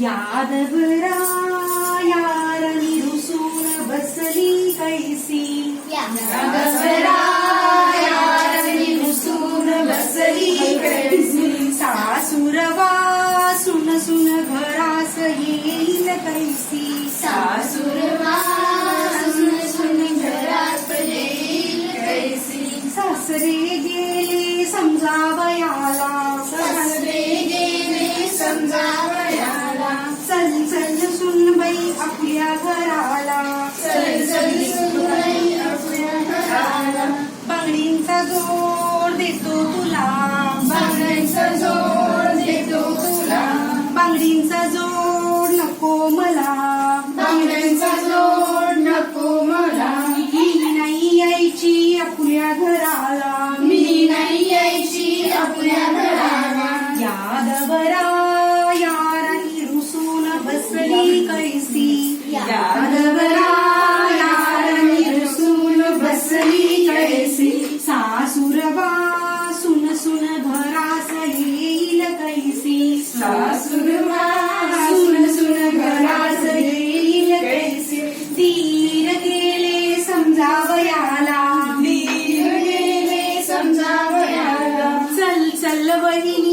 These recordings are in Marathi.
यादवरा यार बसली कैसी यादवरा यार बसली कैसी सासुरवा सुन सुन घरास येईल कैसी सासुरवा सुन सुन येईल कैसी सासरे गेले समजावयाला। सासरे आपल्या घराला बांगडींचा जोड देतो तुला. बांगड्यांचा जोड देतो तुला. बांगडींचा जोड समजावयाला वीर गेले समजावयाला चल चल वहिनी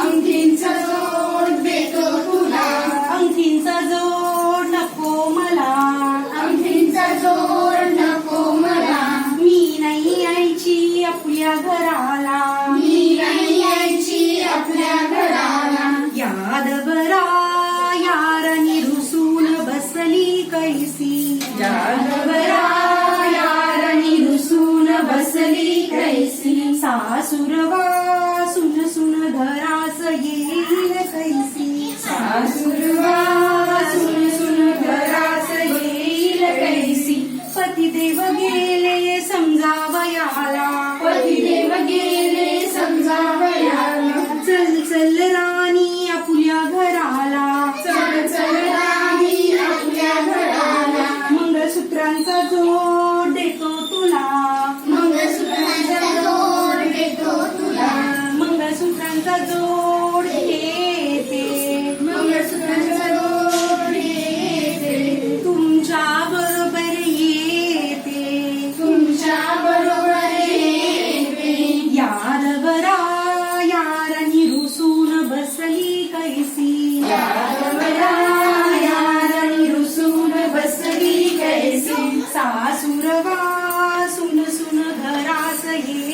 अंगठींचा जोड देतो तुला. अंगठींचा जोड नको मला. अंगठींचा जोड नको मला. मी नाही यायची आपल्या घराला. मी नाही यायची आपल्या घराला. यादवरा यारनी रुसून बसली कैसी. येईल कैसी सासुरवा सुन सुन घरास येईल कैसी पतिदेव गेले समजावयाला पतिदेव गेले समजावयाला चल चल राणी आपल्या घराला चल चल राणी आपल्या घराला मंगळसूत्रांचा जोड देतो तुला. मंगळसूत्राचा जोड देतो तुला. मंगळसूत्रांचा जोड कैसी. कैसी. सासुरवा सुन सुन घरास ये